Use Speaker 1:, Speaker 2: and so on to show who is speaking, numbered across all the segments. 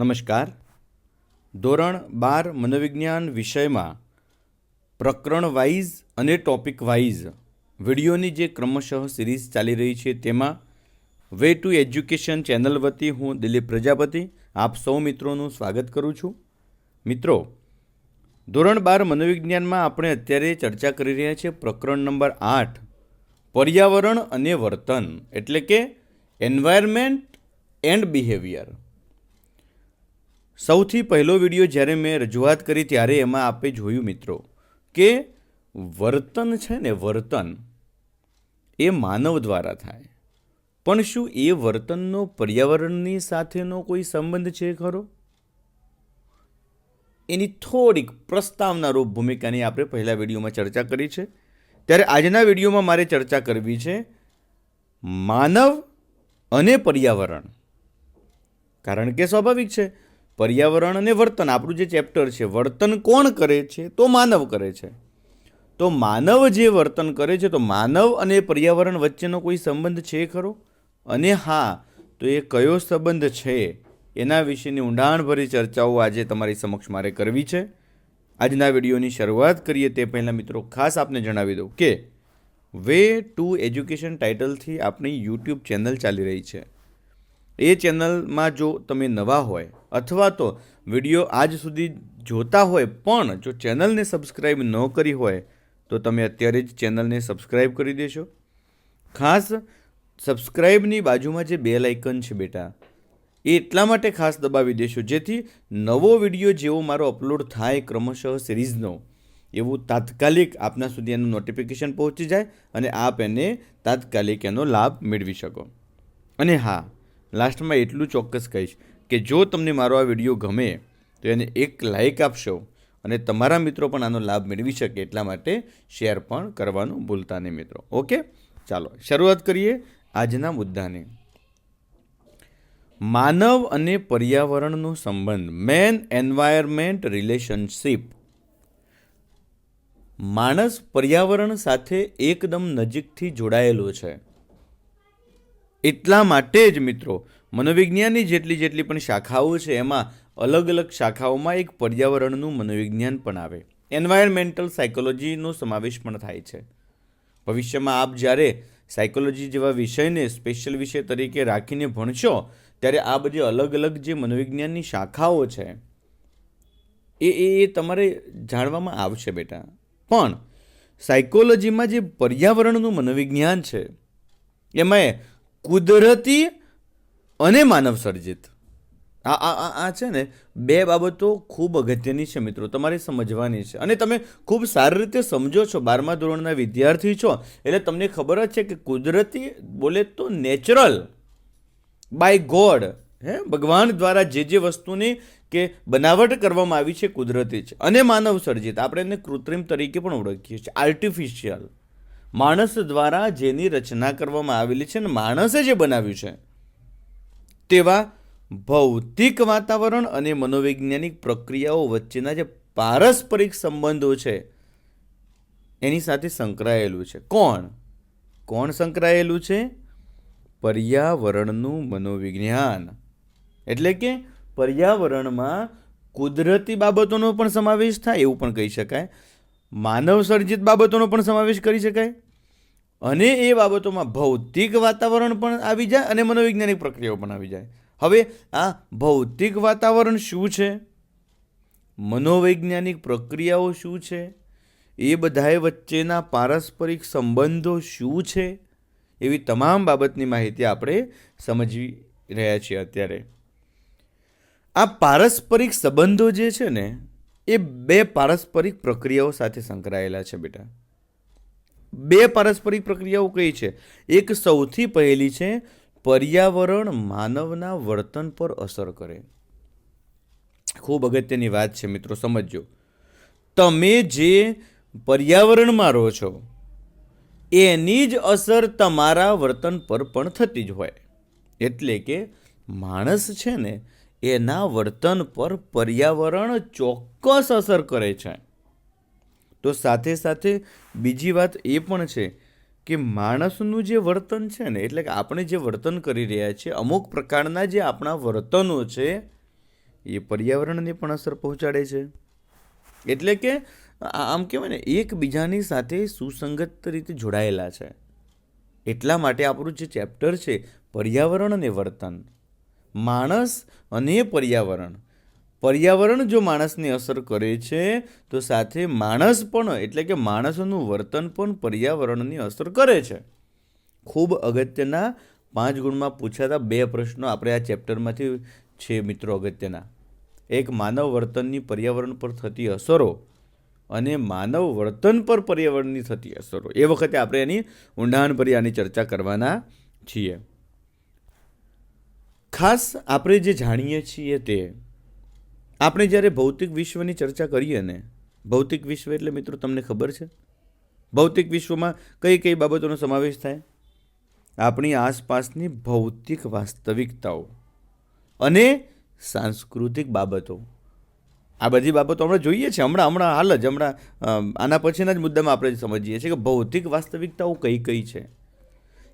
Speaker 1: નમસ્કાર. ધોરણ બાર મનોવિજ્ઞાન વિષયમાં પ્રકરણ વાઇઝ અને ટોપિક વાઇઝ વિડીયોની જે ક્રમશઃ સિરીઝ ચાલી રહી છે તેમાં વે ટુ એજ્યુકેશન ચેનલ વતી હું દિલીપ પ્રજાપતિ આપ સૌ મિત્રોનું સ્વાગત કરું છું. મિત્રો, ધોરણ બાર મનોવિજ્ઞાનમાં આપણે અત્યારે ચર્ચા કરી રહ્યા છીએ પ્રકરણ નંબર આઠ, પર્યાવરણ અને વર્તન, એટલે કે એન્વાયરમેન્ટ એન્ડ બિહેવિયર સૌથી પહેલો વીડિયો જ્યારે મેં રજૂઆત કરી ત્યારે એમાં આપે જોયું મિત્રો કે વર્તન છે ને વર્તન એ માનવ દ્વારા થાય. પણ શું એ વર્તનનો પર્યાવરણની સાથેનો કોઈ સંબંધ છે ખરો? એની થોડીક પ્રસ્તાવનારૂપ ભૂમિકાની આપણે પહેલા વિડીયોમાં ચર્ચા કરી છે. ત્યારે આજના વિડીયોમાં મારે ચર્ચા કરવી છે માનવ અને પર્યાવરણ. કારણ કે સ્વાભાવિક છે પર્યાવરણ અને વર્તન, આપણું જે ચેપ્ટર છે, વર્તન કોણ કરે છે, તો માનવ કરે છે. તો માનવ જે વર્તન કરે છે, તો માનવ અને પર્યાવરણ વચ્ચેનો કોઈ સંબંધ છે ખરો? અને હા, તો એ કયો સંબંધ છે? એના વિશેની ઊંડાણભરી ચર્ચાઓ આજે તમારી સમક્ષ મારે કરવી છે. આજના વિડીયોની શરૂઆત કરીએ તે પહેલાં મિત્રો, ખાસ આપને જણાવી દઉં કે, વે ટુ એજ્યુકેશન ટાઇટલથી આપણી યુટ્યુબ ચેનલ ચાલી રહી છે. એ ચેનલમાં જો તમે નવા હોય અથવા તો વીડિયો આજ સુધી જોતા હોય પણ જો ચેનલને સબસ્ક્રાઈબ ન કરી હોય, તો તમે અત્યારે જ ચેનલને સબસ્ક્રાઈબ કરી દેશો. ખાસ સબસ્ક્રાઈબની બાજુમાં જે બેલ આઇકન છે બેટા, એ એટલા માટે ખાસ દબાવી દેશો જેથી નવો વીડિયો જેવો મારો અપલોડ થાય ક્રમશઃ સિરીઝનો. એવું તાત્કાલિક આપના સુધી એનું નોટિફિકેશન પહોંચી જાય અને આપ એને તાત્કાલિક એનો લાભ મેળવી શકો. અને હા, લાસ્ટમાં એટલું ચોક્કસ કહીશ. કે જો તમને મારો આ વીડિયો ગમે, તો એને એક લાઈક આપશો અને તમારા મિત્રો પણ આનો લાભ મેળવી શકે એટલા માટે શેર પણ કરવાનું ભૂલતા નહીં મિત્રો. ઓકે ચાલો, શરૂઆત કરીએ આજના મુદ્દાની. માનવ અને પર્યાવરણનો સંબંધ મેન એન્વાયરમેન્ટ રિલેશનશિપ માણસ પર્યાવરણ સાથે એકદમ નજીકથી જોડાયેલો છે. એટલા માટે જ મિત્રો મનોવિજ્ઞાનની જેટલી જેટલી પણ શાખાઓ છે, એમાં અલગ અલગ શાખાઓમાં એક પર્યાવરણનું મનોવિજ્ઞાન પણ આવે. એન્વાયરમેન્ટલ સાયકોલોજીનો સમાવેશ પણ થાય છે. ભવિષ્યમાં આપ જ્યારે સાયકોલોજી જેવા વિષયને સ્પેશિયલ વિષય તરીકે રાખીને ભણશો, ત્યારે આ બધી અલગ અલગ જે મનોવિજ્ઞાનની શાખાઓ છે, એ એ તમારે જાણવામાં આવશે બેટા. પણ સાયકોલોજીમાં જે પર્યાવરણનું મનોવિજ્ઞાન છે, એમાં કુદરતી અને માનવ સર્જિત. આ આ આ આ છે ને બે બાબતો ખૂબ અગત્યની છે મિત્રો, તમારે સમજવાની છે. અને તમે ખૂબ સારી રીતે સમજો છો, બારમા ધોરણના વિદ્યાર્થી છો, એટલે તમને ખબર જ છે કે કુદરતી બોલે તો નેચરલ બાય ગોડ હે? ભગવાન દ્વારા જે જે વસ્તુની કે બનાવટ કરવામાં આવી છે કુદરતી છે અને માનવ સર્જિત, આપણે એને કૃત્રિમ તરીકે પણ ઓળખીએ છીએ. આર્ટિફિશિયલ માણસ દ્વારા જેની રચના કરવામાં આવેલી છે ને માણસે જે બનાવ્યું છે તેવા ભૌતિક વાતાવરણ અને મનોવૈજ્ઞાનિક પ્રક્રિયાઓ વચ્ચેના જે પારસ્પરિક સંબંધો છે, એની સાથે સંકળાયેલું છે. કોણ? કોણ સંકળાયેલું છે? પર્યાવરણનું મનોવિજ્ઞાન. એટલે કે પર્યાવરણમાં કુદરતી બાબતોનો પણ સમાવેશ થાય, એવું પણ કહી શકાય. માનવ સર્જિત બાબતોનો પણ સમાવેશ કરી શકાય. અને એ બાબતોમાં ભૌતિક વાતાવરણ પણ આવી જાય અને મનોવૈજ્ઞાનિક પ્રક્રિયાઓ પણ આવી જાય. હવે આ ભૌતિક વાતાવરણ શું છે? મનોવૈજ્ઞાનિક પ્રક્રિયાઓ શું છે? એ બધાએ વચ્ચેના પારસ્પરિક સંબંધો શું છે? એવી તમામ બાબતની માહિતી આપણે સમજી રહ્યા છીએ અત્યારે. આ પારસ્પરિક સંબંધો જે છે ને, એ બે પારસ્પરિક પ્રક્રિયાઓ સાથે સંકળાયેલા છે બેટા. બે પારસ્પરિક પ્રક્રિયાઓ કઈ છે. એક સૌથી પહેલી છે, પર્યાવરણ માનવના વર્તન પર અસર કરે. ખૂબ અગત્યની વાત છે મિત્રો, સમજજો. તમે જે પર્યાવરણમાં રહો છો, એની જ અસર તમારા વર્તન પર પણ થતી જ હોય. એટલે કે માણસ છે ને, એના વર્તન પર પર્યાવરણ ચોક્કસ અસર કરે છે. તો સાથે સાથે બીજી વાત એ પણ છે કે માણસનું જે વર્તન છે ને, એટલે કે આપણે જે વર્તન કરી રહ્યા છીએ, અમુક પ્રકારના જે આપણા વર્તનો છે, એ પર્યાવરણને પણ અસર પહોંચાડે છે. એટલે કે આમ કહેવાય ને, એકબીજાની સાથે સુસંગત રીતે જોડાયેલા છે. એટલા માટે આપણું જે ચેપ્ટર છે, પર્યાવરણ અને વર્તન. માણસ અને પર્યાવરણ. પર્યાવરણ જો માણસને અસર કરે છે, તો સાથે માણસ પણ એટલે કે માણસનું વર્તન પણ પર્યાવરણની અસર કરે છે. ખૂબ અગત્યના પાંચ ગુણમાં પૂછાતા બે પ્રશ્નો આપણે આ ચેપ્ટરમાંથી છે મિત્રો અગત્યના. એક, માનવ વર્તનની પર્યાવરણ પર થતી અસરો અને માનવ વર્તન પર પર્યાવરણની થતી અસરો. એ વખતે આપણે એની ઊંડાણભરી આની ચર્ચા કરવાના છીએ. ખાસ આપણે જે જાણીએ છીએ તે આપણે જ્યારે ભૌતિક વિશ્વની ચર્ચા કરીએ ને, ભૌતિક વિશ્વ એટલે મિત્રો તમને ખબર છે? ભૌતિક વિશ્વમાં કઈ કઈ બાબતોનો સમાવેશ થાય? આપણી આસપાસની ભૌતિક વાસ્તવિકતાઓ અને સાંસ્કૃતિક બાબતો. આ બધી બાબતો હમણાં જોઈએ છે, હમણાં હમણાં હાલ જ, હમણાં આના પછીના જ મુદ્દામાં આપણે સમજીએ છીએ કે ભૌતિક વાસ્તવિકતાઓ કઈ કઈ છે.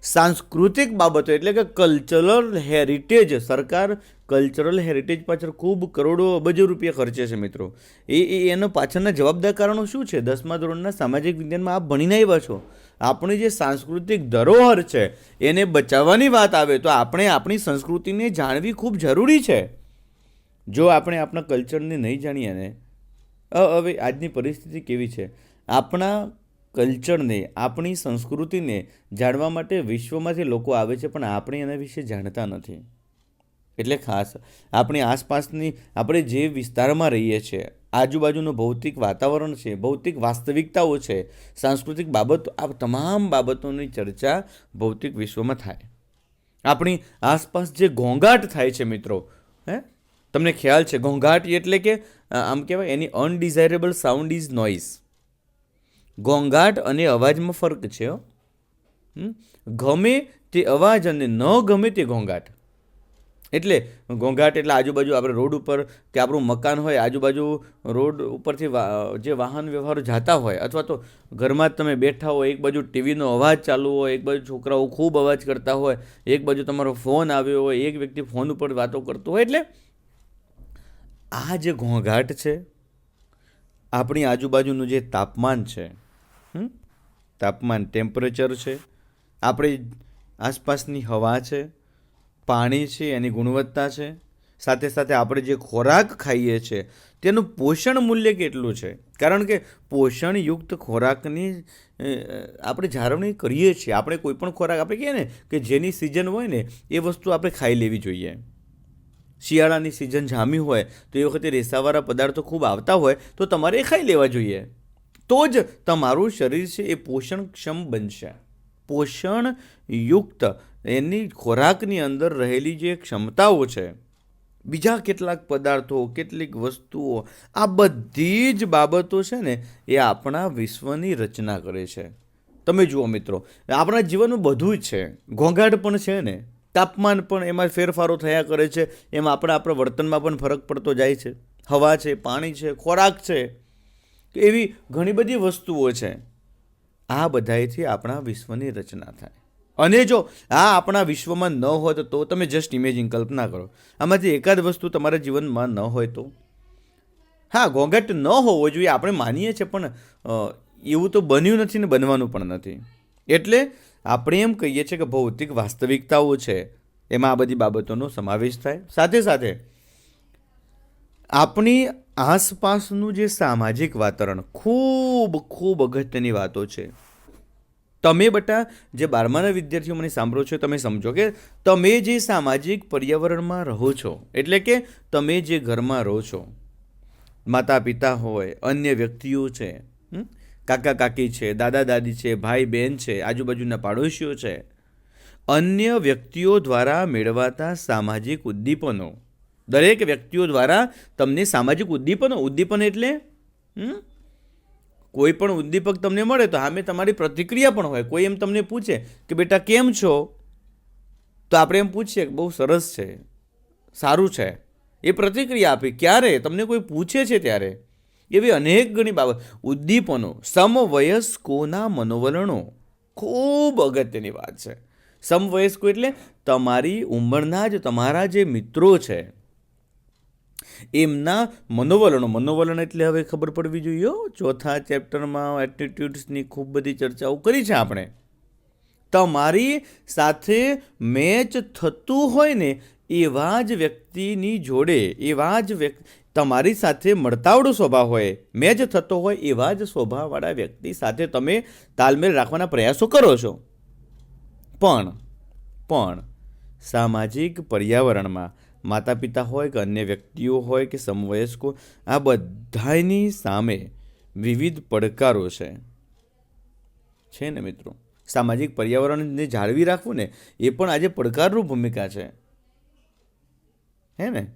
Speaker 1: સાંસ્કૃતિક બાબતો એટલે કે કલ્ચરલ હેરિટેજ સરકાર કલ્ચરલ હેરિટેજ પાછળ ખૂબ કરોડો અબજો રૂપિયા ખર્ચે છે મિત્રો. એ એ, એનો પાછળના જવાબદાર કારણો શું છે? દસમા ધોરણના સામાજિક વિજ્ઞાનમાં આપ ભણીને આવ્યા છો. આપણી જે સાંસ્કૃતિક ધરોહર છે, એને બચાવવાની વાત આવે તો આપણે આપણી સંસ્કૃતિને જાણવી ખૂબ જરૂરી છે. જો આપણે આપણા કલ્ચરને નહીં જાણીએ ને હવે આજની પરિસ્થિતિ કેવી છે? આપણા કલ્ચરને, આપણી સંસ્કૃતિને જાણવા માટે વિશ્વમાંથી લોકો આવે છે, પણ આપણે એના વિશે જાણતા નથી. એટલે ખાસ, આપણી આસપાસની, આપણે જે વિસ્તારમાં રહીએ છીએ આજુબાજુનું ભૌતિક વાતાવરણ છે, ભૌતિક વાસ્તવિકતાઓ છે, સાંસ્કૃતિક બાબતો, આ તમામ બાબતોની ચર્ચા ભૌતિક વિશ્વમાં થાય. આપણી આસપાસ જે ઘોંઘાટ થાય છે મિત્રો, હે? તમને ખ્યાલ છે, ઘોંઘાટ એટલે કે આમ કહેવાય, એની અનડિઝાયરેબલ સાઉન્ડ ઇઝ નોઇઝ ઘોંઘાટ અને અવાજમાં ફરક છે? ગમે તે અવાજ અને ન ગમે તે ઘોંઘાટ એટલે ઘોંઘાટ એટલે આજુબાજુ આપણે રોડ ઉપર કે આપણું મકાન હોય, આજુબાજુ રોડ ઉપરથી જે વાહન વ્યવહારો જતા હોય, અથવા તો ઘરમાં જ તમે બેઠા હોય, એક બાજુ ટીવીનો અવાજ ચાલુ હોય, એક બાજુ છોકરાઓ ખૂબ અવાજ કરતા હોય, એક બાજુ તમારો ફોન આવ્યો હોય, એક વ્યક્તિ ફોન ઉપર વાતો કરતો હોય, એટલે આ જે ઘોંઘાટ છે, આપણી આજુબાજુનું જે તાપમાન છે? તાપમાન ટેમ્પરેચર છે, આપણી આસપાસની હવા છે, પાણી છે, એની ગુણવત્તા છે, સાથે સાથે આપણે જે ખોરાક ખાઈએ છીએ તેનું પોષણ મૂલ્ય કેટલું છે? કારણ કે પોષણયુક્ત ખોરાકની આપણે જાળવણી કરીએ છીએ. આપણે કોઈ પણ ખોરાક આપણે કહીએ ને કે જેની સિઝન હોય ને, એ વસ્તુ આપણે ખાઈ લેવી જોઈએ. શિયાળાની સિઝન જામી હોય, તો એ વખતે રેસાવાળા પદાર્થો ખૂબ આવતા હોય, તો તમારે એ ખાઈ લેવા જોઈએ. તો જ તમારું શરીર છે એ પોષણક્ષમ બનશે. પોષણયુક્ત, એની ખોરાકની અંદર રહેલી જે ક્ષમતાઓ છે, બીજા કેટલાક પદાર્થો, કેટલીક વસ્તુઓ, આ બધી જ બાબતો છે ને, એ આપણા વિશ્વની રચના કરે છે. તમે જુઓ મિત્રો, આપણા જીવનનું બધું જ છે. ઘોંઘાટ પણ છે ને, તાપમાન પણ એમાં ફેરફારો થયા કરે છે, એમાં આપણા આપણા વર્તનમાં પણ ફરક પડતો જાય છે. હવા છે, પાણી છે, ખોરાક છે. એવી ઘણી બધી વસ્તુઓ છે. આ બધાયથી આપણા વિશ્વની રચના થાય. અને જો આ આપણા વિશ્વમાં ન હોત તો તમે જસ્ટ ઇમેજિંગ કલ્પના કરો. આમાંથી એકાદ વસ્તુ તમારા જીવનમાં ન હોય તો? હા, ઘોંઘાટ ન હોવો જોઈએ, આપણે માનીએ છીએ, પણ એવું તો બન્યું નથી ને બનવાનું પણ નથી. એટલે આપણે એમ કહીએ છીએ કે ભૌતિક વાસ્તવિકતાઓ છે, એમાં આ બધી બાબતોનો સમાવેશ થાય. સાથે સાથે આપણી આસપાસનું જે સામાજિક વાતાવરણ ખૂબ ખૂબ અગત્યની વાતો છે. તમે બટા જે બારમાના વિદ્યાર્થીઓ મને સાંભળો છો, તમે સમજો કે તમે જે સામાજિક પર્યાવરણમાં રહો છો, એટલે કે તમે જે ઘરમાં રહો છો માતા પિતા હોય, અન્ય વ્યક્તિઓ છે કાકા કાકી છે દાદા દાદી છે ભાઈ બહેન છે, આજુબાજુના પાડોશીઓ છે, અન્ય વ્યક્તિઓ દ્વારા મેળવાતા સામાજિક ઉદ્દીપનો દરેક વ્યક્તિઓ દ્વારા તમને સામાજિક ઉદ્દીપનો, ઉદ્દીપન એટલે? કોઈ પણ ઉદ્દીપક તમને મળે તો સામે તમારી પ્રતિક્રિયા પણ હોય. કોઈ એમ તમને પૂછે કે બેટા કેમ છો? તો આપણે એમ પૂછીએ કે બહુ સરસ છે, સારું છે. એ પ્રતિક્રિયા આપી. ક્યારે? તમને કોઈ પૂછે છે ત્યારે. એવી અનેક ઘણી બાબત. ઉદ્દીપનો, સમવયસ્કોના મનોવલણો. ખૂબ અગત્યની વાત છે. સમવયસ્કો એટલે તમારી ઉંમરના જ, તમારા જે મિત્રો છે એમના મનોવલણો, મનોવલણ એટલે હવે ખબર પડવી જોઈએ ચોથા ચેપ્ટરમાં એટીટ્યુડ્સની ખૂબ બધી ચર્ચાઓ કરી છે આપણે. તમારી સાથે મેચ થતું હોય ને એવા જ વ્યક્તિની જોડે, એવા જ વ્યક્તિ તમારી સાથે મળતાવડો સ્વભાવ હોય મેચ થતો હોય એવા જ સ્વભાવવાળા વ્યક્તિ સાથે તમે તાલમેલ રાખવાના પ્રયાસો કરો છો. પણ પણ સામાજિક પર્યાવરણમાં માતા પિતા હોય કે અન્ય વ્યક્તિઓ હોય કે સમવયસ્કો આ બધાની સામે વિવિધ પડકારો છે. છે ને મિત્રો? સામાજિક પર્યાવરણને જાળવી રાખવું ને, એ પણ આજે પડકારરૂપ ભૂમિકા છે. હે ને?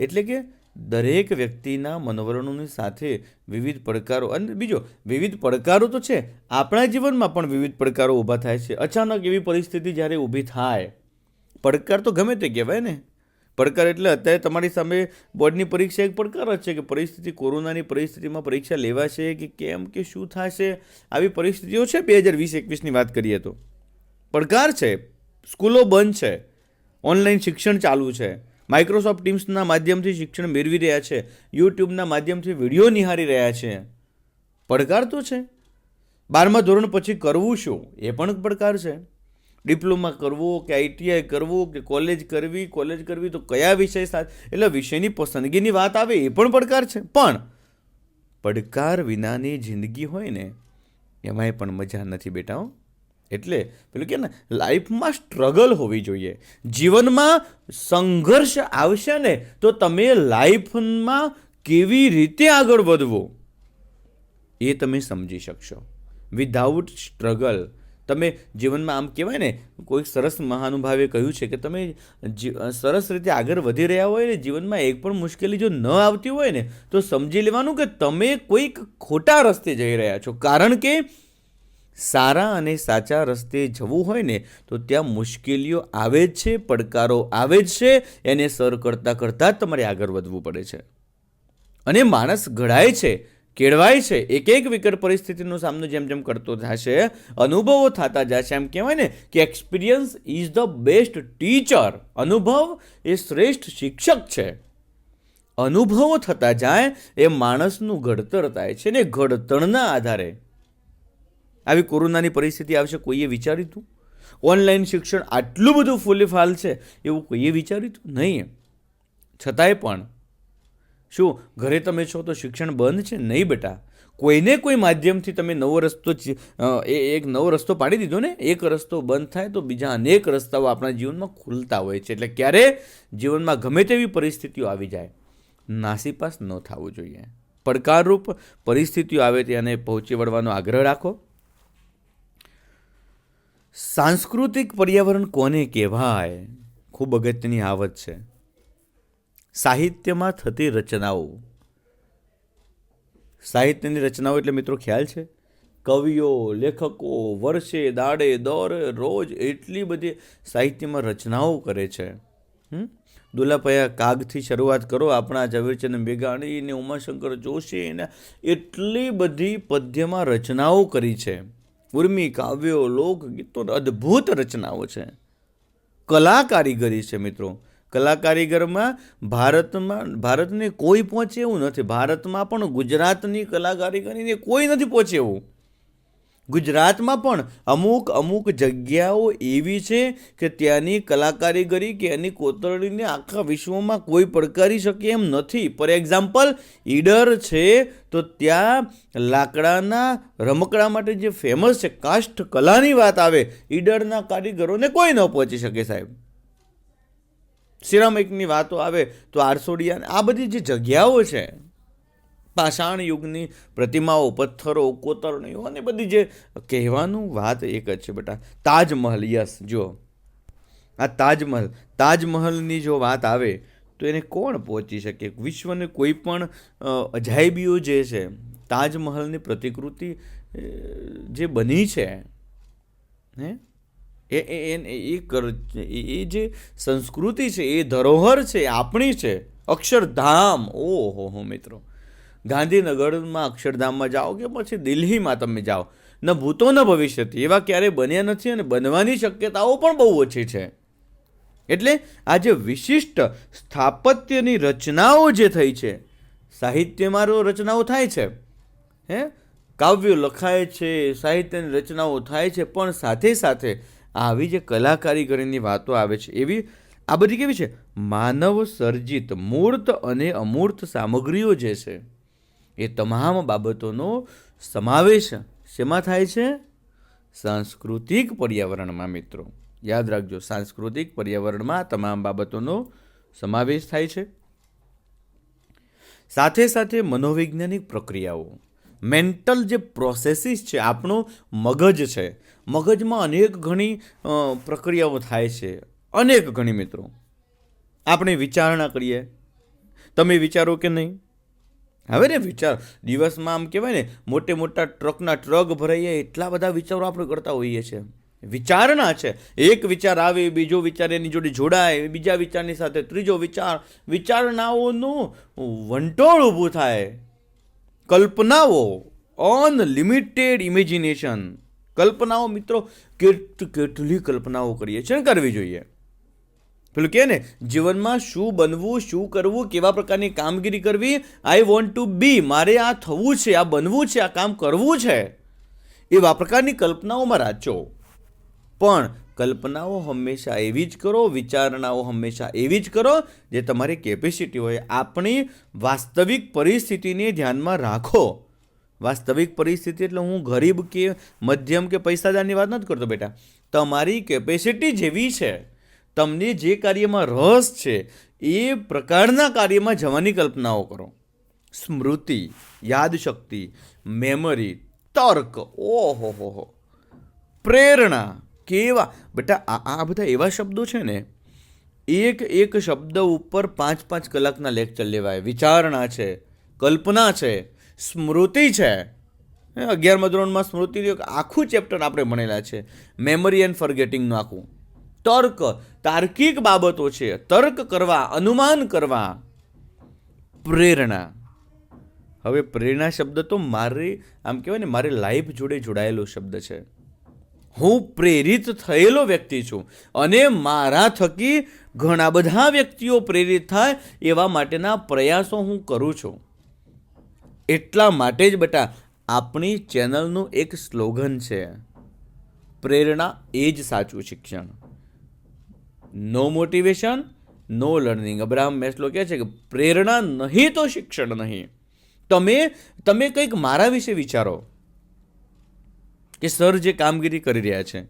Speaker 1: એટલે કે દરેક વ્યક્તિના મનોવરણોની સાથે વિવિધ પડકારો, અને બીજો, વિવિધ પડકારો તો છે, આપણા જીવનમાં પણ વિવિધ પડકારો ઊભા થાય છે. અચાનક એવી પરિસ્થિતિ જ્યારે ઊભી થાય, પડકાર તો ગમે તે કહેવાય ને. પડકાર એટલે અત્યારે તમારી સામે બોર્ડની પરીક્ષા એક પડકાર જ છે કે પરિસ્થિતિ, કોરોનાની પરિસ્થિતિમાં પરીક્ષા લેવાશે કે કેમ કે શું થશે, આવી પરિસ્થિતિઓ છે બે હજાર વીસ એકવીસની વાત કરીએ તો. પડકાર છે, સ્કૂલો બંધ છે, ઓનલાઈન શિક્ષણ ચાલુ છે, માઇક્રોસોફ્ટ ટીમ્સના માધ્યમથી શિક્ષણ મેળવી રહ્યા છે, યુટ્યુબના માધ્યમથી વીડિયો નિહાળી રહ્યા છે. પડકાર તો છે. બારમા ધોરણ પછી કરવું શું, એ પણ પડકાર છે. ડિપ્લોમા કરવો કે આઈટીઆઈ કરવું કે કોલેજ કરવી કોલેજ કરવી તો કયા વિષય સાથે? એટલે વિષયની પસંદગીની વાત આવે એ પણ પડકાર છે. પણ પડકાર વિનાની જિંદગી હોય ને, એમાંય પણ મજા નથી બેટા એટલે પેલું કે ને, લાઈફમાં સ્ટ્રગલ હોવી જોઈએ. જીવનમાં સંઘર્ષ આવશે ને, તો તમે લાઈફમાં કેવી રીતે આગળ વધવો? એ તમે સમજી શકશો. વિધાઉટ સ્ટ્રગલ તમે જીવનમાં આમ કહેવાય ને કોઈ સરસ મહાનુભાવે કહ્યું છે કે તમે સરસ રીતે આગળ વધી રહ્યા હોય ને, જીવનમાં એક પણ મુશ્કેલી જો ન આવતી હોય ને, તો સમજી લેવાનું કે તમે કોઈક ખોટા રસ્તે જઈ રહ્યા છો. કારણ કે સારા અને સાચા રસ્તે જવું હોય ને, તો ત્યાં મુશ્કેલીઓ આવે જ છે, પડકારો આવે જ છે, એને સર કરતાં કરતાં જ તમારે આગળ વધવું પડે છે. અને માણસ ઘડાય છે કેળવાય છે. એક એક વિકટ પરિસ્થિતિનો સામનો જેમ જેમ કરતો થશે અનુભવો થતા જશે, એમ કહેવાય ને કે experience is the best teacher અનુભવ એ શ્રેષ્ઠ શિક્ષક છે. અનુભવો થતા જાય એ માણસનું ઘડતર થાય છે ને ઘડતરના આધારે. આવી કોરોનાની પરિસ્થિતિ આવશે, કોઈએ વિચાર્યું ઓનલાઈન શિક્ષણ આટલું બધું ફૂલીફાલ છે, એવું કોઈએ વિચાર્યું નહીં છતાંય પણ શું, ઘરે તમે છો તો શિક્ષણ બંધ છે? નહીં બેટા. કોઈને કોઈ માધ્યમથી તમે નવો રસ્તો એ, એક નવો રસ્તો પાડી દીધો ને, એક રસ્તો બંધ થાય તો બીજા અનેક રસ્તાઓ આપણા જીવનમાં ખુલતા હોય છે. એટલે ક્યારે જીવનમાં ગમે તેવી પરિસ્થિતિઓ આવી જાય, નાસીપાસ ન થવું જોઈએ. પડકારરૂપ પરિસ્થિતિઓ આવે તેને પહોંચી વળવાનો આગ્રહ રાખો. સાંસ્કૃતિક પર્યાવરણ કોને કહેવાય? ખૂબ અગત્યની આવત છે. સાહિત્યમાં થતી રચનાઓ. સાહિત્યની રચનાઓ એટલે મિત્રો ખ્યાલ છે? કવિઓ, લેખકો, વર્ષે, દાડે, દોરે, રોજ એટલી બધી સાહિત્યમાં રચનાઓ કરે છે? દુલાપયા કાગથી શરૂઆત કરો, આપણા ઝવેરચંદ મેઘાણી ને ઉમાશંકર જોશી એને એટલી બધી પદ્યમાં રચનાઓ કરી છે. ઉર્મી, કાવ્યો લોકગીતો અદ્ભુત રચનાઓ છે. કલા કારીગરી છે મિત્રો. કલા કારીગરમાં ભારતમાં, ભારતને કોઈ પહોંચે એવું નથી. ભારતમાં પણ ગુજરાતની કલા કારીગરીને કોઈ નથી પહોંચે એવું. ગુજરાતમાં પણ અમુક અમુક જગ્યાઓ એવી છે કે ત્યાંની કલા કારીગરી કે એની કોતરણીને આખા વિશ્વમાં કોઈ પડકારી શકે એમ નથી. ફોર એક્ઝામ્પલ ઈડર છે તો ત્યાં લાકડાના રમકડા માટે જે ફેમસ છે કાષ્ઠ કલાની વાત આવે, ઈડરના કારીગરોને કોઈ ન પહોંચી શકે સાહેબ. સિરામિકની વાતો આવે તો આરસોડિયા આ બધી જે જગ્યાઓ છે, પાષાણ યુગની પ્રતિમાઓ, પથ્થરો, કોતરણીઓ અને બધી જે કહેવાનું વાત એક જ છે બેટા, તાજમહલ, યસ જો આ તાજમહલ, તાજમહલની જો વાત આવે તો એને કોણ પહોંચી શકે? વિશ્વને કોઈ પણ અજાયબીઓ જે છે, તાજમહલની પ્રતિકૃતિ જે બની છે, હે? એ એ એ- જે સંસ્કૃતિ છે, એ ધરોહર છે આપણી છે. અક્ષરધામ. ઓહો હો મિત્રો. ગાંધીનગરમાં અક્ષરધામમાં જાઓ કે પછી દિલ્હીમાં તમે જાઓ. ન ભૂતો ન ભવિષ્યથી એવા ક્યારેય બન્યા નથી અને બનવાની શક્યતાઓ પણ બહુ ઓછી છે. એટલે આ જે વિશિષ્ટ સ્થાપત્યની રચનાઓ જે થઈ છે, સાહિત્યમાં રચનાઓ થાય છે. હે? કાવ્યો લખાય છે, સાહિત્યની રચનાઓ થાય છે, પણ સાથે સાથે આવી જે કલા કારીગરીની વાતો આવે છે, એવી આ બધી કેવી છે? માનવ સર્જિત, મૂર્ત અને અમૂર્ત સામગ્રીઓ જે છે, એ તમામ બાબતોનો સમાવેશ શેમાં થાય છે? સાંસ્કૃતિક પર્યાવરણમાં, મિત્રો. યાદ રાખજો, સાંસ્કૃતિક પર્યાવરણમાં તમામ બાબતોનો સમાવેશ થાય છે. સાથે સાથે મનોવૈજ્ઞાનિક પ્રક્રિયાઓ. મેન્ટલ જે પ્રોસેસીસ છે, આપણું મગજ છે, મગજમાં અનેક ઘણી પ્રક્રિયાઓ થાય છે. અનેક ઘણી મિત્રો. આપણે વિચારણા કરીએ. તમે વિચારો કે નહીં? હવે ને વિચાર. દિવસમાં આમ કહેવાય ને, મોટે મોટા ટ્રકના ટ્રક ભરાઈએ, એટલા બધા વિચારો આપણે કરતા હોઈએ છીએ વિચારણા છે. એક વિચાર આવે, બીજો વિચાર એની જોડે જોડાય, બીજા વિચારની સાથે ત્રીજો વિચાર. વિચારણાઓનું વંટોળ ઊભું થાય. કલ્પનાઓ અનલિમિટેડ ઇમેજિનેશન કલ્પનાઓ મિત્રો કેટ કેટલી કલ્પનાઓ કરીએ છીએ કરવી જોઈએ. પેલું કહે ને, જીવનમાં શું બનવું, શું કરવું, કેવા પ્રકારની કામગીરી કરવી આઈ વોન્ટ ટુ બી મારે આ થવું છે, આ બનવું છે, આ કામ કરવું છે. એવા પ્રકારની કલ્પનાઓમાં રાચો પણ કલ્પનાઓ હંમેશા એવી જ કરો, વિચારણાઓ હંમેશા એવી જ કરો જે તમારી કેપેસિટી હોય. આપણી વાસ્તવિક પરિસ્થિતિને ધ્યાનમાં રાખો. વાસ્તવિક પરિસ્થિતિ એટલે હું ગરીબ કે મધ્યમ કે પૈસાદારની વાત નથી કરતો બેટા. તમારી કેપેસિટી જેવી છે. તમને જે કાર્યમાં રસ છે, એ પ્રકારના કાર્યમાં જવાની કલ્પનાઓ કરો. સ્મૃતિ, યાદશક્તિ મેમરી તર્ક ઓહો હો પ્રેરણા. કેવા? બેટા, આ આ બધા એવા શબ્દો છે ને, એક એક શબ્દ ઉપર પાંચ પાંચ કલાકના લેક્ચર લેવાય. વિચારણા છે, કલ્પના છે, સ્મૃતિ છે. અગિયારમા ધોરણમાં સ્મૃતિનું આખું ચેપ્ટર આપણે ભણેલા છે. મેમરી એન્ડ ફરગેટિંગનું આખું. તર્ક, તાર્કિક બાબતો છે. તર્ક કરવા, અનુમાન કરવા. પ્રેરણા. હવે પ્રેરણા શબ્દ તો મારી, આમ કહેવાય ને, મારી લાઈફ જોડે જોડાયેલો શબ્દ છે. હું પ્રેરિત થયેલો વ્યક્તિ છું અને મારા થકી ઘણા બધા વ્યક્તિઓ પ્રેરિત થાય એવા માટેના પ્રયાસો હું કરું છું. એટલા માટે જ બેટા, આપણી ચેનલનું એક સ્લોગન છે. પ્રેરણા એ જ સાચું શિક્ષણ. No motivation, no learning. Abraham Maslow કહે છે કે પ્રેરણા નહીં તો શિક્ષણ નહીં. તમે તમે કંઈક મારા વિશે વિચારો. કે સર જે કામગીરી કરી રહ્યા છે,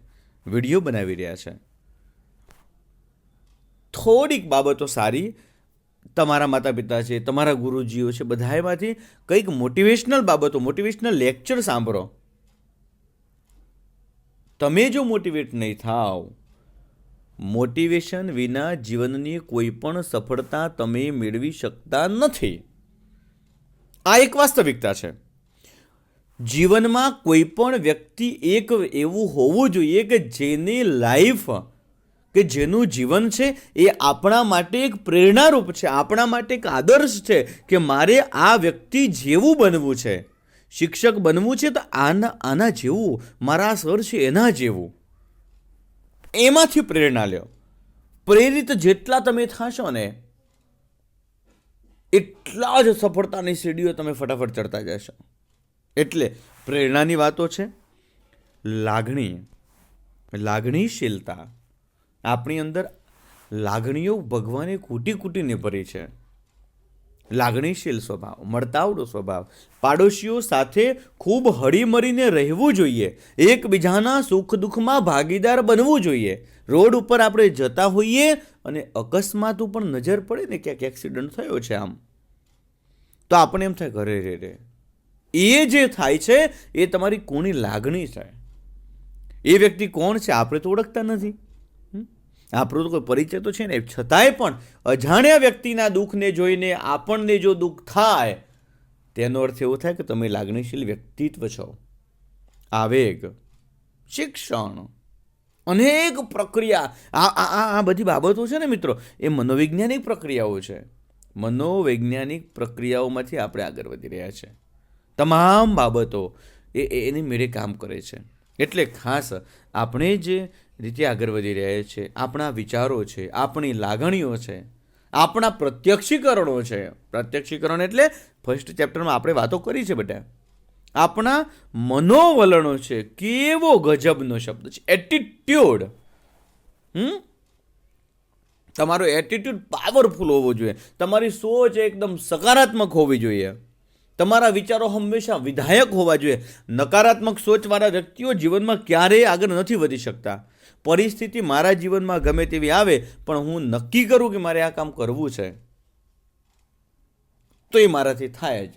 Speaker 1: વીડિયો બનાવી રહ્યા છે. થોડીક બાબતો સારી તમારા માતા પિતા છે, તમારા ગુરુજીઓ છે બધામાંથી કંઈક મોટિવેશનલ બાબતો મોટિવેશનલ લેક્ચર સાંભળો. તમે જો મોટિવેટ નહીં થાવ મોટિવેશન વિના જીવનની કોઈ પણ સફળતા તમે મેળવી શકતા નથી. આ એક વાસ્તવિકતા છે. જીવનમાં કોઈ પણ વ્યક્તિ એક એવું હોવું જોઈએ કે જેની લાઈફ, કે જેનું જીવન છે એ આપણા માટે એક પ્રેરણારૂપ છે, આપણા માટે એક આદર્શ છે કે મારે આ વ્યક્તિ જેવું બનવું છે. શિક્ષક બનવું છે તો આના આના જેવું, મારા સર છે એના જેવું. એમાંથી પ્રેરણા લ્યો. પ્રેરિત જેટલા તમે થશો ને, એટલા જ સફળતાની સીડીઓ તમે ફટાફટ ચડતા જશો. એટલે પ્રેરણાની વાતો છે. લાગણી, લાગણીશીલતા આપણી અંદર લાગણીઓ ભગવાને કૂટી કૂટીને ભરી છે. લાગણીશીલ સ્વભાવ, મળતાવડો સ્વભાવ, પાડોશીઓ સાથે ખૂબ હળીમળીને રહેવું જોઈએ, એકબીજાના સુખ દુઃખમાં ભાગીદાર બનવું જોઈએ. રોડ ઉપર આપણે જતા હોઈએ અને અકસ્માત ઉપર નજર પડે ને ક્યાંક એક્સિડન્ટ થયો છે આમ. તો આપણે એમ થાય ઘરે રે રે એ જે થાય છે, એ તમારી કોની લાગણી છે? એ વ્યક્તિ કોણ છે? આપણે તો ઓળખતા નથી? આપણો તો કોઈ પરિચય તો છે ને. છતાંય પણ અજાણ્યા વ્યક્તિના દુઃખને જોઈને આપણને જો દુઃખ થાય, તેનો અર્થ એવો થાય કે તમે લાગણીશીલ વ્યક્તિત્વ છો. આવેગ, શિક્ષણ, અનેક પ્રક્રિયા. આ આ આ બધી બાબતો છે ને મિત્રો, એ મનોવૈજ્ઞાનિક પ્રક્રિયાઓ છે. મનોવૈજ્ઞાનિક પ્રક્રિયાઓમાંથી આપણે આગળ વધી રહ્યા છે. તમામ બાબતો એ એની મેળે કામ કરે છે. એટલે ખાસ આપણે જે રીતે આગળ વધી રહ્યા છે, આપણા વિચારો છે, આપણી લાગણીઓ છે, આપણા પ્રત્યક્ષીકરણો છે. પ્રત્યક્ષીકરણ એટલે ફર્સ્ટ ચેપ્ટરમાં આપણે વાતો કરી છે બેટા આપણા મનોવલણો છે, કેવો ગજબનો શબ્દ છે. Attitude hmm? તમારો એટીટ્યુડ પાવરફુલ હોવો જોઈએ. તમારી સોચ એકદમ સકારાત્મક હોવી જોઈએ. તમારા વિચારો હંમેશા વિધાયક હોવા જોઈએ. નકારાત્મક સોચવાળા વ્યક્તિઓ જીવનમાં ક્યારેય આગળ નથી વધી શકતા. પરિસ્થિતિ મારા જીવનમાં ગમે તેવી આવે, પણ હું નક્કી કરું કે મારે આ કામ કરવું છે. તો એ મારાથી થાય જ.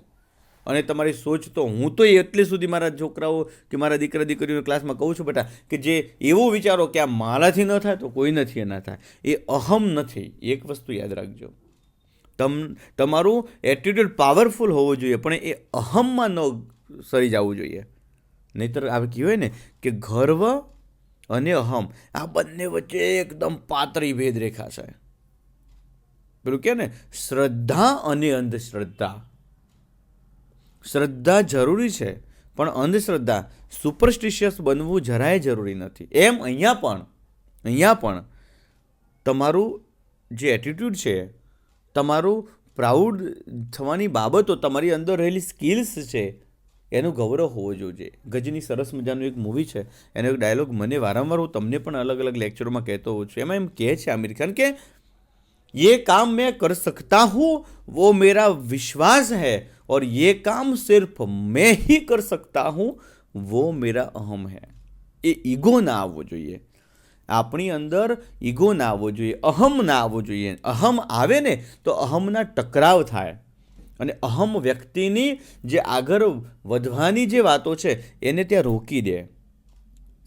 Speaker 1: અને તમારી સોચ તો હું તો એટલે સુધી મારા છોકરાઓ કે મારા દીકરા દીકરીઓ ક્લાસમાં કહું છું બેટા, કે જે એવું વિચારો કે આ મારાથી ન થાય તો કોઈ નથી એના થાય. એ અહમ નથી. એક વસ્તુ યાદ રાખજો. તમ, તમારું એટીટ્યુડ પાવરફુલ હોવું જોઈએ, પણ એ અહમમાં ન સરી જવું જોઈએ. નહીતર આ કહેવાય ને કે ગર્વ અને અહમ, આ બંને વચ્ચે એકદમ પાતળી ભેદરેખા છે. પેલું કે ને, શ્રદ્ધા અને અંધશ્રદ્ધા. શ્રદ્ધા જરૂરી છે, પણ અંધશ્રદ્ધા સુપરસ્ટિશિયસ બનવું જરાય જરૂરી નથી. એમ અહીંયા પણ અહીંયા પણ તમારું જે એટીટ્યૂડ છે તમારું પ્રાઉડ થવાની બાબતો તમારી અંદર રહેલી સ્કિલ્સ છે એનું ગૌરવ હોવો જોઈએ ગજની સરસ મજાનું એક મૂવી છે એનો એક ડાયલોગ મને વારંવાર હું તમને પણ અલગ અલગ લેક્ચરોમાં કહેતો હોઉં છું એમાં એમ કહે છે આમિર ખાન કે ये काम मैं कर सकता हूँ वो मेरा विश्वास है और ये काम सिर्फ मैं ही कर सकता हूँ वो मेरा અહમ है એ ઈગો ના આવવો જોઈએ આપણી અંદર ઈગો ના આવવો જોઈએ, અહમ ના આવવો જોઈએ. અહમ આવે ને તો અહમના ટકરાવ થાય. અને અહમ વ્યક્તિની જે આગળ વધવાની જે વાતો છે, એને ત્યાં રોકી દે.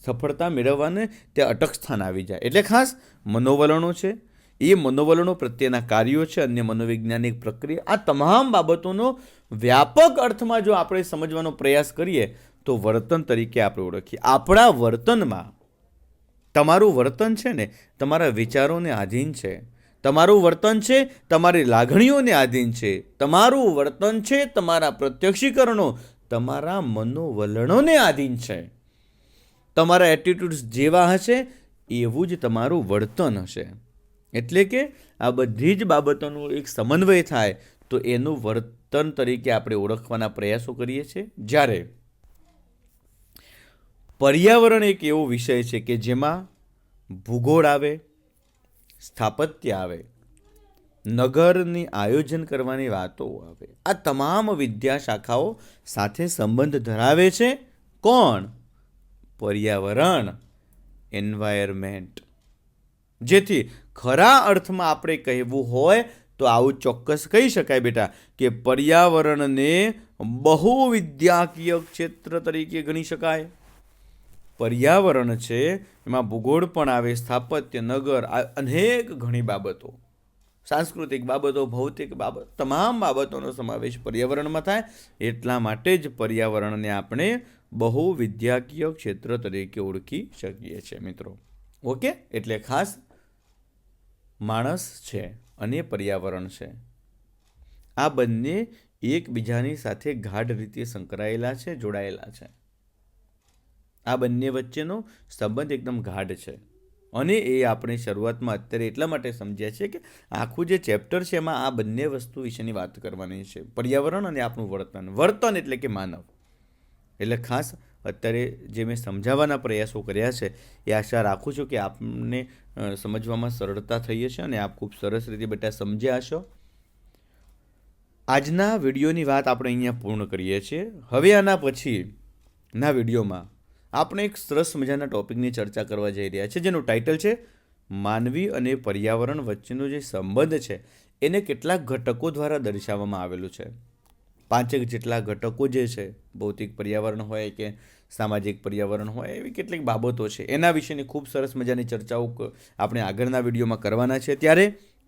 Speaker 1: સફળતા મેળવવાને ત્યાં અટક સ્થાન આવી જાય. એટલે ખાસ મનોવલણો છે. એ મનોવલણો પ્રત્યેના કાર્યો છે, અન્ય મનોવૈજ્ઞાનિક પ્રક્રિયા. આ તમામ બાબતોનો વ્યાપક અર્થમાં જો આપણે સમજવાનો પ્રયાસ કરીએ, તો વર્તન તરીકે આપણે ઓળખીએ. આપણા વર્તનમાં તમારું વર્તન છે ને, તમારા વિચારોને આધીન છે. તમારું વર્તન છે, તમારી લાગણીઓને આધીન છે. તમારું વર્તન છે, તમારા પ્રત્યક્ષીકરણો, તમારા મનોવલણોને આધીન છે. તમારા એટીટ્યુડ્સ જેવા હશે, એવું જ તમારું વર્તન હશે. એટલે કે આ બધી જ બાબતોનો એક સમન્વય થાય, તો એનું વર્તન તરીકે આપણે ઓળખવાના પ્રયાસો કરીએ છીએ. જ્યારે પર્યાવરણ એક એવો વિષય છે કે જેમાં ભૂગોળ આવે, સ્થાપત્ય આવે, નગરની આયોજન કરવાની વાતો આવે. આ તમામ વિદ્યા શાખાઓ સાથે સંબંધ ધરાવે છે કોણ? પર્યાવરણ એન્વાયરમેન્ટ જેથી ખરા અર્થમાં આપણે કહેવું હોય તો આવું ચોક્કસ કહી શકાય બેટા કે પર્યાવરણને બહુવિદ્યાકીય ક્ષેત્ર તરીકે ગણી શકાય. પર્યાવરણ છે, એમાં ભૂગોળ પણ આવે, સ્થાપત્ય, નગર અનેક ઘણી બાબતો. સાંસ્કૃતિક બાબતો, ભૌતિક બાબત, તમામ બાબતોનો સમાવેશ પર્યાવરણમાં થાય. એટલા માટે જ પર્યાવરણને આપણે બહુ વિદ્યાકીય ક્ષેત્ર તરીકે ઓળખી શકીએ છીએ, મિત્રો. ઓકે? એટલે ખાસ માણસ છે અને પર્યાવરણ છે. આ બંને એકબીજાની સાથે ગાઢ રીતે સંકળાયેલા છે, જોડાયેલા છે. આ બંને વચ્ચેનો સંબંધ એકદમ ગાઢ છે. અને એ આપણે શરૂઆતમાં અત્યારે એટલા માટે સમજ્યા છે કે આખું જે ચેપ્ટર છે એમાં આ બંને વસ્તુ વિશેની વાત કરવાની છે. પર્યાવરણ અને આપણું વર્તન. વર્તન એટલે કે માનવ. એટલે ખાસ અત્યારે જે મેં સમજાવવાના પ્રયાસો કર્યા છે, એ આશા રાખું છું કે આપને સમજવામાં સરળતા થઈ હશે અને આપ ખૂબ સરસ રીતે બેટા સમજ્યા હશો. આજના વિડીયોની વાત આપણે અહીંયા પૂર્ણ કરીએ છીએ. હવે આના પછીના વિડીયોમાં આપણે એક સરસ મજાના ટોપિકની ચર્ચા કરવા જઈ રહ્યા છે જેનું ટાઇટલ છે, માનવી અને પર્યાવરણ વચ્ચેનો જે સંબંધ છે, એને કેટલાક ઘટકો દ્વારા દર્શાવવામાં આવેલું છે. પાંચેક જેટલા ઘટકો જે છે, ભૌતિક પર્યાવરણ હોય કે સામાજિક પર્યાવરણ હોય, એવી કેટલીક બાબતો છે. એના વિશેની ખૂબ સરસ મજાની ચર્ચાઓ આપણે આગળના વિડીયોમાં કરવાના છે. ત્યારે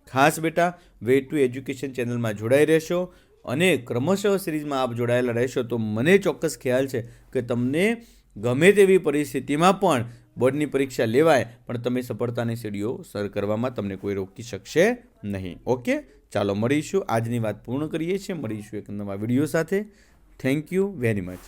Speaker 1: ખાસ બેટા વે ટુ એજ્યુકેશન ચેનલમાં જોડાઈ રહેશો અને ક્રમશઃ સિરીઝમાં આપ જોડાયેલા રહેશો, તો મને ચોક્કસ ખ્યાલ છે કે તમને ગમે તેવી પરિસ્થિતિમાં પણ બોર્ડની પરીક્ષા લેવાય, પણ તમે સફળતાની સીડીઓ સર કરવામાં તમને કોઈ રોકી શકશે નહીં. ઓકે? ચાલો મળીશું. આજની વાત પૂર્ણ કરીએ છીએ. મળીશું એક નવા વીડિયો સાથે. Thank you very much